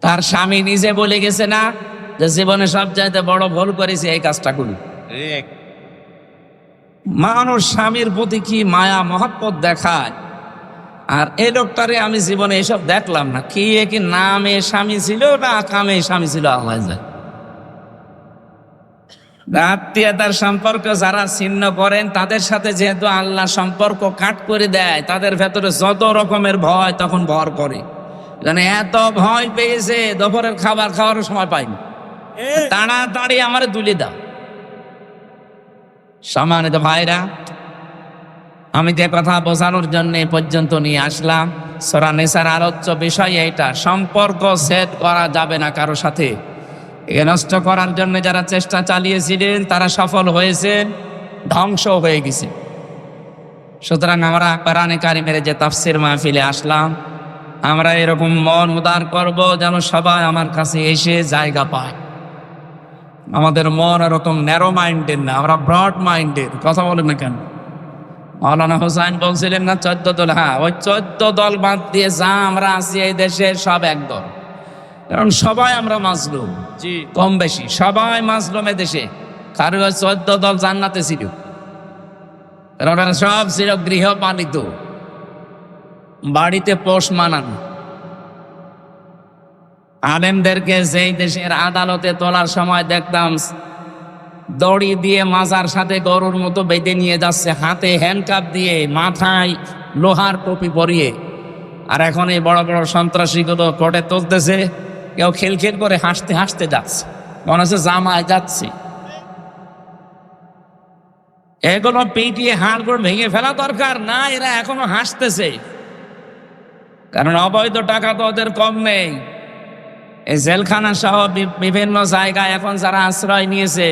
তার স্বামী নিজে বলে গেছে না যে জীবনে সব চাইতে বড় ভুল করেছে এই কাজটা করি মানুষ স্বামীর প্রতি কি মায়া মহাব্বত দেখায়? আর এই লোকটারে আমি জীবনে এসব দেখলাম না। কি এ কি নামে স্বামী ছিল না কামে স্বামী ছিল আল্লাহ যায় আত্মীয়তার সম্পর্ক যারা ছিন্ন করেন তাদের সাথে যেহেতু আল্লাহ সম্পর্ক কাট করে দেয় তাদের ভেতরে যত রকমের ভয় তখন ভর করে। মানে এত ভয় পেয়েছে দুপুরের খাবার খাওয়ার সময় পাইনি। তাড়াতাড়ি আমার তুলে দাও। সম্মানিত ভাইরা আমি যে কথা বোঝানোর জন্য এ পর্যন্ত নিয়ে আসলাম। সরা নেশার আলোচ্য বিষয় এটা সম্পর্ক সেট করা যাবে না কারও সাথে। একে নষ্ট করার জন্য যারা চেষ্টা চালিয়েছিলেন তারা সফল হয়েছেন ধ্বংস হয়ে গেছে। সুতরাং আমরা কোরআনে কারিমের যে তাফসির মাহফিলে আসলাম আমরা এরকম মন উদার করব যেন সবাই আমার কাছে এসে জায়গা পায়। আমাদের মন এরকম ন্যারো মাইন্ডের না আমরা ব্রড মাইন্ডের কথা বলেন না কেন? মৌলানা হোসাইন বলছিলেন না চোদ্দ দল হ্যাঁ ওই চোদ্দ দল বাদ দিয়ে যা আমরা আছি এই দেশে সব এক দল। কারণ সবাই আমরা মাজলুম জি। কম বেশি সবাই মাজলুম এ দেশে। কারও ওই চোদ্দ দল জান্নাতে ছিল। কারণ সব ছিল গৃহপালিত। বাড়িতে পোষ মানান। আলেমদেরকে যেই দেশের আদালতে তোলার সময় দেখতাম, দড়ি দিয়ে মাজার সাথে গরুর মতো বেঁধে নিয়ে যাচ্ছে, হাতে হ্যান্ডকাপ দিয়ে মাথায় লোহার টুপি পরিয়ে। আর এখন এই বড় বড় সন্ত্রাসীগুলো কোর্টে তুলতেছে, কেউ খেলখেল করে হাসতে হাসতে যাচ্ছে, মনে হচ্ছে জামায় যাচ্ছে। এগুলো পিটিয়ে হাড় করে ভেঙে ফেলা দরকার না, এরা এখনও হাসতেছে। কারণ অবৈধ টাকা তো ওদের কম নেই। এই জেলখানা সহ বিভিন্ন জায়গায় এখন যারা আশ্রয় নিয়েছে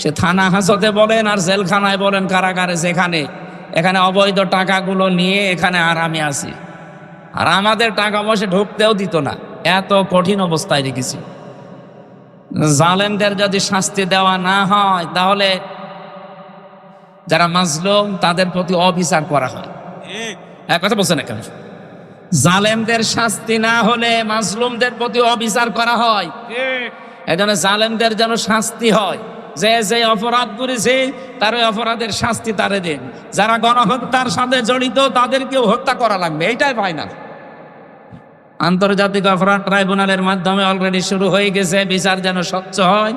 সে থানা হাজতে বলেন আর জেলখানায় বলেন কারাগারে যেখানে এখানে অবৈধ টাকাগুলো নিয়ে এখানে আরামে আছি। আর আমাদের টাকা পয়সা ঢুকতেও দিত না। এত কঠিন অবস্থায় রেখেছি। জালেমদের যদি শাস্তি দেওয়া না হয় তাহলে যারা মাজলুম তাদের প্রতি অবিচার করা হয়। এক কথা বলছেন না কেন? জালেমদের শাস্তি না হলে মাসলুমদের প্রতি অবিচার করা হয়। এজন্য জালেমদের যেন শাস্তি হয়। যে যে অপরাধ করেছে, তার ওই অপরাধের শাস্তি তারে দেন। যারা গণহত্যার সাথে জড়িত, তাদেরকেও হত্যা করা লাগবে। এইটাই ফাইনাল আন্তর্জাতিক অপরাধ ট্রাইব্যুনালের মাধ্যমে অলরেডি শুরু হয়ে গেছে। বিচার যেন স্বচ্ছ হয়।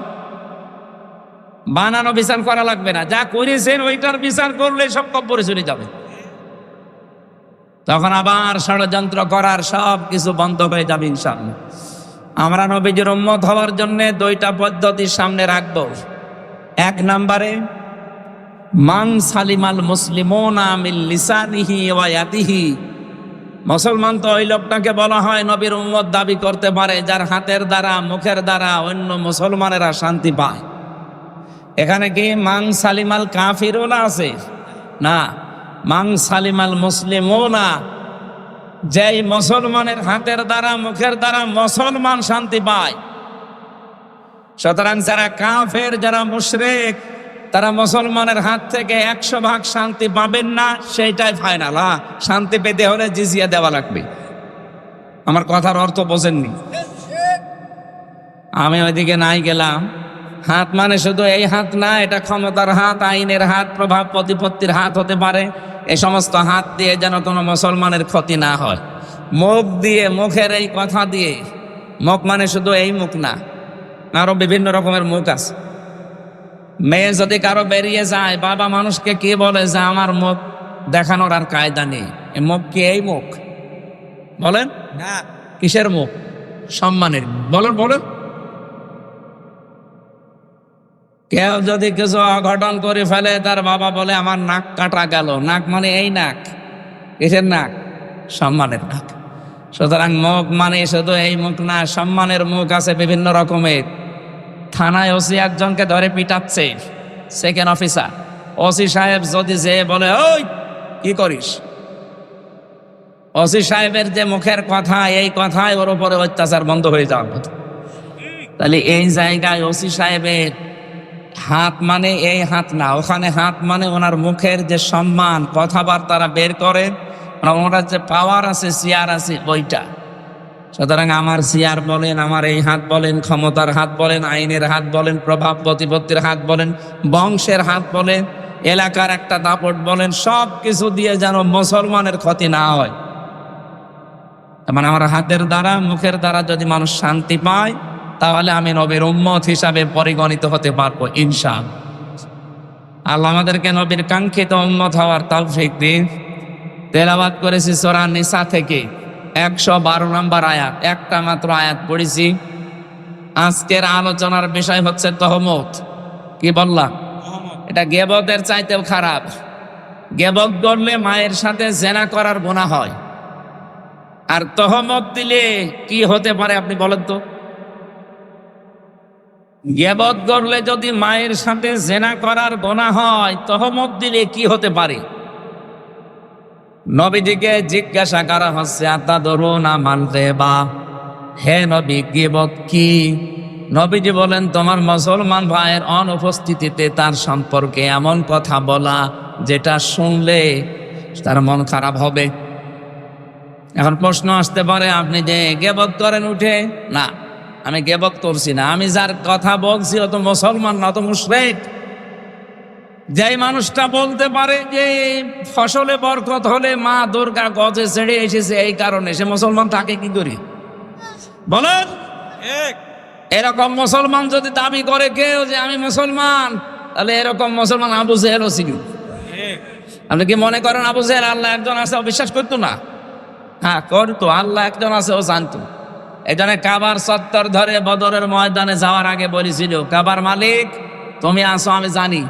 বানানো বিচার করা লাগবে না। যা করেছেন, ওইটার বিচার করলে সব কব্বরে চলে যাবে। তখন আবার ষড়যন্ত্র করার সব কিছু বন্ধ হয়ে যাবে ইনশাল্লাহ আমরা নবীজির উম্মত হওয়ার জন্য দুইটা পদ্ধতির সামনে রাখব। এক নম্বরে, মান সালিমাল ইয়াদিহি। মুসলমান তো ওই লোকটাকে বলা হয় নবীর উম্মত দাবি করতে পারে, যার হাতের দ্বারা, মুখের দ্বারা অন্য মুসলমানেরা শান্তি পায়। এখানে কি মাং সালিমাল কাফিরোনা আছে? না। মাং সালিমাল মুসলিমও না যেই মুসলমানের হাতের দ্বারা, মুখের দ্বারা মুসলমান শান্তি পায়। সুতরাং যারা কাফের, যারা মুশরেক, তারা মুসলমানের হাত থেকে একশো ভাগ শান্তি পাবেন না, সেইটাই ফাইনাল। হ্যাঁ শান্তি পেতে হলে জিজিয়া দেওয়া লাগবে। আমার কথার অর্থ বোঝেননি। আমি ওইদিকে নাই গেলাম। হাত মানে শুধু এই হাত না এটা ক্ষমতার হাত আইনের হাত প্রভাব প্রতিপত্তির হাত হতে পারে। এই সমস্ত হাত দিয়ে যেন কোনো মুসলমানের ক্ষতি না হয়। মুখ দিয়ে মুখের এই কথা দিয়ে মুখ মানে শুধু এই মুখ না আরও বিভিন্ন রকমের মুখ আছে। মেয়ে যদি কারও বেরিয়ে যায় বাবা মানুষকে কি বলে যে আমার মুখ দেখানোর আর কায়দা নেই মুখ কি এই মুখ? বলেন? না। কিসের মুখ? সম্মানের বলেন বলেন। কেউ যদি কিছু অঘটন করে ফেলে, তার বাবা বলে, আমার নাক কাটা গেল। নাক মানে এই নাক, কিসের নাক? সম্মানের নাক। সুতরাং মুখ মানে শুধু এই মুখ না, সম্মানের মুখ আছে বিভিন্ন রকমের। থানায় ওসি একজনকে ধরে পিটাচ্ছে সেকেন্ড অফিসার ওসি সাহেব যদি যে বলে, ওই, কি করিস? ওসি সাহেবের যে মুখের কথা, এই কথায় ওর উপরে অত্যাচার বন্ধ হয়ে যাওয়ার কথা তাহলে এই জায়গায় ওসি সাহেবের হাত মানে এই হাত না, ওখানে হাত মানে ওনার মুখের যে সম্মান, কথাবার্তারা বের করে ওনার যে পাওয়ার আছে চেয়ার আছে, ওইটা। সুতরাং আমার সিয়ার বলেন, আমার এই হাত বলেন, ক্ষমতার হাত বলেন, আইনের হাত বলেন, প্রভাব প্রতিপত্তির হাত বলেন, বংশের হাত বলেন, এলাকার একটা দাপট বলেন সব কিছু দিয়ে যেন মুসলমানের ক্ষতি না হয়। মানে আমার হাতের দ্বারা, মুখের দ্বারা যদি মানুষ শান্তি পায় তাহলে আমি নবীর উম্মত হিসাবে পরিগণিত হতে পারব ইনশাল আল্লাহ আমাদেরকে নবীর কাঙ্ক্ষিত উম্মত হওয়ার তৌফিক দিন। তেলাবাদ করেছি সোরা নিসা থেকে। একশো বারো নম্বর আয়াত, একটা মাত্র আয়াত পড়েছি। আজকের আলোচনার বিষয় হচ্ছে তহমত। কি বললাম? এটা গেবদের চাইতেও খারাপ। গেবক করলে মায়ের সাথে জেনা করার গোনা হয়। আর তহমত দিলে কি হতে পারে আপনি বলেন তো? গেবত করলে যদি মায়ের সাথে জেনা করার গোনা হয় তহমত দিলে কি হতে পারে? নবীজিকে জিজ্ঞাসা করা হচ্ছে আত্মা ধরুন মানতে বা হে নবী, গিবত কি? নবীজি বলেন, তোমার মুসলমান ভাইয়ের অনুপস্থিতিতে তার সম্পর্কে এমন কথা বলা, যেটা শুনলে তার মন খারাপ হবে। এখন প্রশ্ন আসতে পারে, আপনি যে গেবত করেন উঠে, না। আমি গেবক করছি না। আমি যার কথা বলছি অত মুসলমান না অত মুশরেক। যেই মানুষটা বলতে পারে যে ফসলে বরকত হলে মা দুর্গা গজে ছেড়ে এসেছে এই কারণে সে মুসলমান থাকে কি করি? বলেন। এরকম মুসলমান যদি দাবি করে কেউ যে আমি মুসলমান তাহলে এরকম মুসলমান আবু জেহেলও ছিল। আপনি কি মনে করেন আবু জেহেল আল্লাহ একজন আছে ও বিশ্বাস করতো না? হ্যাঁ করতো। আল্লাহ একজন আছে ও জানতো। এই জন্য কাবার সত্তর ধরে বদরের ময়দানে যাওয়ার আগে বলেছিল, কাবার মালিক, তুমি আসো, আমি জানি।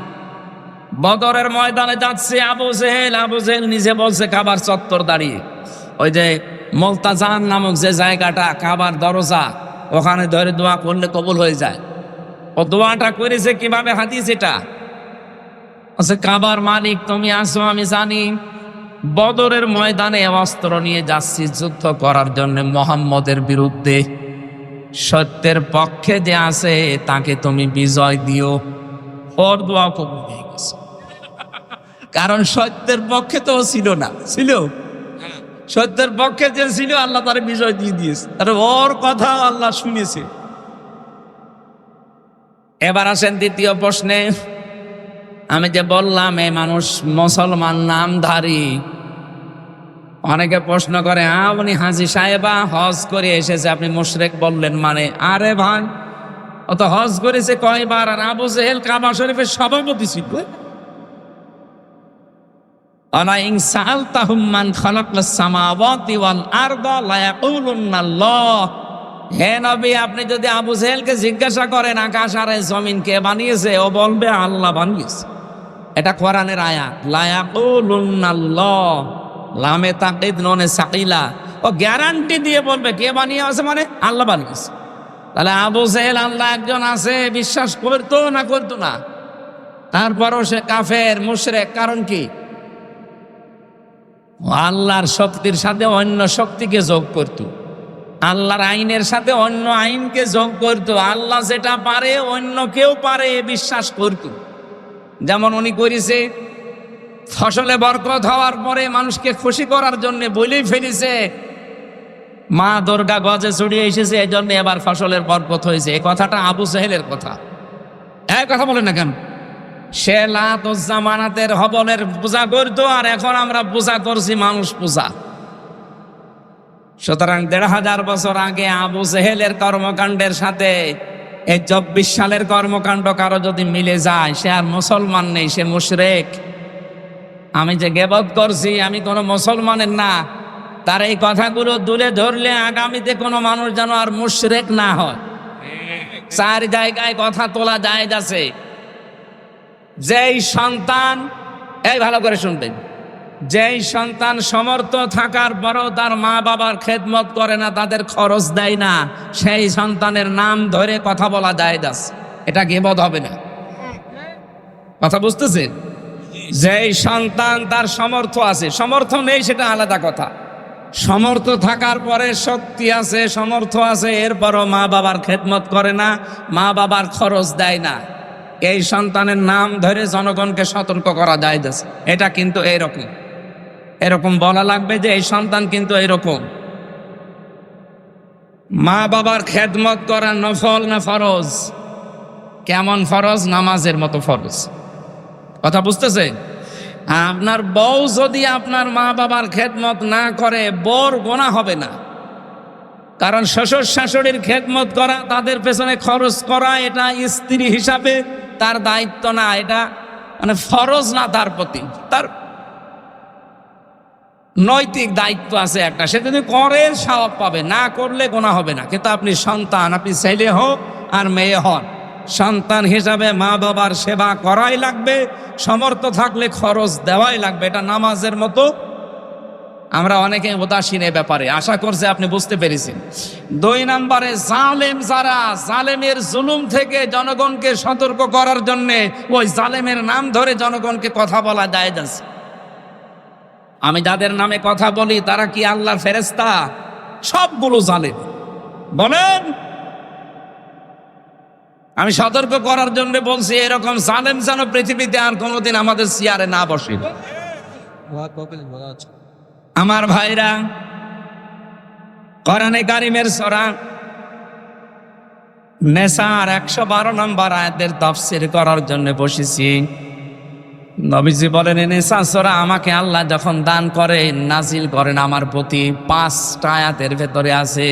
বদরের ময়দানে যাচ্ছে আবু জেহেল আবু জেহেল নিজে বলছে, কাবার চত্বর দাঁড়িয়ে ওই যে মোলতাজান নামক যে জায়গাটা, কাবার দরজা, ওখানে ধরে দোয়া করলে কবুল হয়ে যায়। ও দোয়াটা করেছে কীভাবে হাদিস এটা? কাবার মালিক, তুমি আসো, আমি জানি। বদরের ময়দানে অস্ত্র নিয়ে যাচ্ছি যুদ্ধ করার জন্য মোহাম্মদের বিরুদ্ধে। সত্যের পক্ষে যে আছে, তাকে তুমি বিজয় দিও। ওর দোয়া কবুল হয়ে গেছে। কারণ সত্যের পক্ষে তো ছিল না। ছিল? সত্যের পক্ষে যে ছিল, আল্লাহ তার বিজয় দিয়ে দিয়েছে। তার ওর কথা আল্লাহ শুনেছে। এবার আসেন দ্বিতীয় প্রশ্নে। আমি যে বললাম এই মানুষ মুসলমান নামধারী। অনেকে প্রশ্ন করে আপনি হাজি সাহেবা, হজ করে এসেছে। আপনি মুশরেক বললেন মানে আরে ভাই অত হজ করেছে কয়বার, আর আবু জেহেল কাবা শরীফের সভাপতি ছিল। আল্লাহ হে নবী, আপনি যদি আবু জেহেলকে জিজ্ঞাসা করেন আকাশ আর জমিন কে বানিয়েছে, ও বলবে, আল্লাহ বানিয়েছে। এটা কোরআনের আয়াত। লা ইয়াকুলুন্না আল্লাহ লামে ননে ও গ্যারান্টি দিয়ে বলবে, কে বানিয়ে আছে মানে? আল্লাহ বানিয়েছে। তাহলে আবু জেহেল, আল্লাহ একজন আছে, বিশ্বাস করতো না করতো না? তারপরও সে কাফের, মুশরেক, কারণ কি? আল্লাহর শক্তির সাথে অন্য শক্তিকে যোগ করত। আল্লাহর আইনের সাথে অন্য আইনকে যোগ করত। আল্লাহ যেটা পারে, অন্য কেউ পারে বিশ্বাস করত। যেমন উনি করেছে, ফসলে বরকত হওয়ার পরে মানুষকে খুশি করার জন্য বলেই ফেলেছে, মা দুর্গা গজে চড়িয়ে এসেছে এই জন্য এবার ফসলের বরকত হয়েছে। এই কথাটা আবু সাহেলের কথা। এক কথা বলেন না কেন? সে লাতের হবনের পূজা করতো, আর এখন আমরা পূজা করছি মানুষ পূজা। সুতরাং দেড় হাজার বছর আগে আবু সেহেলের কর্মকাণ্ডের সাথে এই চব্বিশ সালের কর্মকাণ্ড কারও যদি মিলে যায়, সে আর মুসলমান নেই, সে মুশরেক। আমি যে গেবত করছি, আমি কোনো মুসলমানের না। তার এই কথাগুলো তুলে ধরলে আগামীতে কোনো মানুষ যেন আর মুশরেক না হয়। চার জায়গায় কথা তোলা যায় যাচ্ছে যেই সন্তান, এই ভালো করে শুনবেন। যেই সন্তান সমর্থ থাকার পরও তার মা বাবার খেদমত করে না, তাদের খরচ দেয় না। সেই সন্তানের নাম ধরে কথা বলা যায় দাস এটা গেবদ হবে না। কথা বুঝতেছেন? যেই সন্তান তার সমর্থ আছে, সমর্থ নেই সেটা আলাদা কথা। সমর্থ থাকার পরে শক্তি আছে, সমর্থ আছে, এরপরও মা বাবার খেদমত করে না, মা বাবার খরচ দেয় না। এই সন্তানের নাম ধরে জনগণকে সতর্ক করা যায় এটা কিন্তু এইরকম। এরকম বলা লাগবে যে এই সন্তান কিন্তু এরকম। মা বাবার খেদমত করা নফল না ফরজ। কেমন ফরজ? নামাজের মতো ফরজ। কথা বুঝতেছে? আপনার বউ যদি আপনার মা বাবার খেদমত না করে, বর গোনা হবে না। কারণ শ্বশুর শাশুড়ির খেদমত করা, তাদের পেছনে খরচ করা, এটা স্ত্রী হিসাবে তার দায়িত্ব না, এটা মানে ফরজ না তার প্রতি। তার নৈতিক দায়িত্ব আছে একটা। সে যদি করে স্বভাব পাবে। না করলে গোনা হবে না। কিন্তু আপনি সন্তান, আপনি ছেলে হোক আর মেয়ে হন। সন্তান হিসাবে মা বাবার সেবা করাই লাগবে, সমর্থ থাকলে খরচ দেওয়াই লাগবে। এটা নামাজের মতো। আমরা অনেকে উদাসীন এ ব্যাপারে। আশা করছে আপনি বুঝতে পেরেছেন। দুই নম্বরে, জালেম যারা, জালেমের জুলুম থেকে জনগণকে সতর্ক করার জন্যে ওই জালেমের নাম ধরে জনগণকে কথা বলা যায় যাচ্ছে আমি যাদের নামে কথা বলি, তারা কি আল্লাহর ফেরেস্তা সবগুলো জালেম। বলেন? আমি সতর্ক করার জন্য বলছি, এরকম জালেম যেন পৃথিবীতে আর কোনোদিন আমাদের চেয়ারে না বসে। আমার ভাইরা, কোরআনে কারিমের সরা নেশার একশো বারো নম্বর আয়াতের তফসির করার জন্য বসেছি। নবীজি বলেন নেশা সরা আমাকে আল্লাহ যখন দান করে, নাজিল করেন আমার প্রতি পাঁচটা আয়াতের ভেতরে আছে,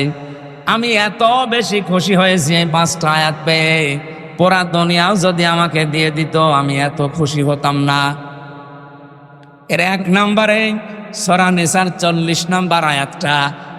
আমি এত বেশি খুশি হয়েছি এই পাঁচটা আয়াত পেয়ে। পুরা দুনিয়াও যদি আমাকে দিয়ে দিত, আমি এত খুশি হতাম না। এর এক নম্বরে সরা নিসার চল্লিশ নম্বর আয়াতটা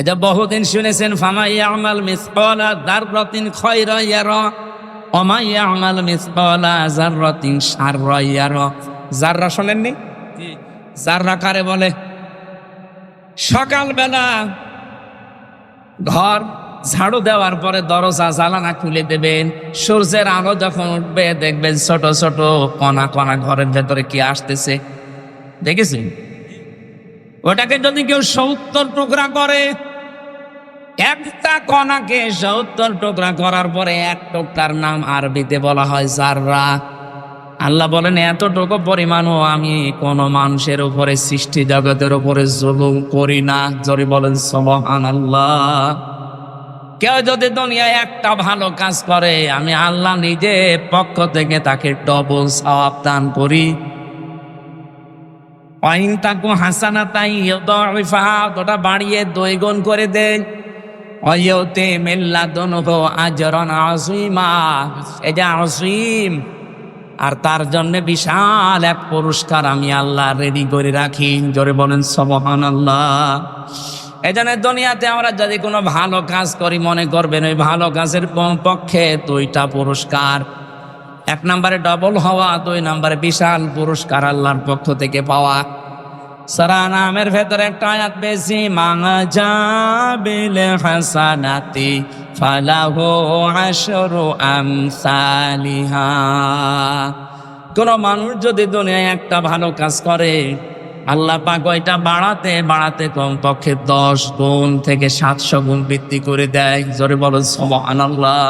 এটা বহুদিন শুনেছেন ফামাইয়া আমাল মিসকালা দাররাতিন খায়রা ইয়ারা ওমাইয়া আমাল মিসকালা জাররাতিন শাররা ইয়ারা। যাররা শোনেননি? যাররা কারে বলে? সকালবেলা ঘর ঝাড়ু দেওয়ার পরে দরজা জ্বালানা খুলে দেবেন। সূর্যের আলো যখন উঠবে দেখবেন ছোট ছোট কণা কণা ঘরের ভেতরে কি আসতেছে। দেখেছেন? ওটাকে যদি কেউ সত্তর টুকরা করে একটা কণাকে সত্তর টুকরা করার পরে এক টুকরার নাম আরবিতে বলা হয় জাররা। আল্লাহ বলেন, এতটুকু পরিমাণও আমি কোন মানুষের উপরে, সৃষ্টি জগতের উপরে জুলুম করি না। জরি বলেন সবহান আল্লাহ কেউ যদি দুনিয়ায় একটা ভালো কাজ করে, আমি আল্লাহ নিজে পক্ষ থেকে তাকে ডবল সওয়াব দান করি। অইন তাকু হাসানা তাই বাড়িয়ে দুই গুণ করে দেন। আসিমা আর তার জন্য বিশাল এক পুরস্কার আমি আল্লাহ রেডি করে রাখি। জোরে বলেন সবহান আল্লাহ এই দুনিয়াতে আমরা যদি কোনো ভালো কাজ করি, মনে করবেন ওই ভালো কাজের পক্ষে দুইটা পুরস্কার। এক নম্বরে ডবল হওয়া, দুই নম্বরে বিশাল পুরস্কার আল্লাহর পক্ষ থেকে পাওয়া। সারা নামের ভেতরে একটা আয়াত পেয়েছি মাঙা যাবিল হাসানাতি ফালাহু আশরু আমসালিহা। কোন মানুষ যদি দুনিয়ায় একটা ভালো কাজ করে, আল্লাহ পাক ওইটা বাড়াতে বাড়াতে কম পক্ষে দশ গুণ থেকে সাতশো গুণ বৃদ্ধি করে দেয়। জোরে বলো সবহান আল্লাহ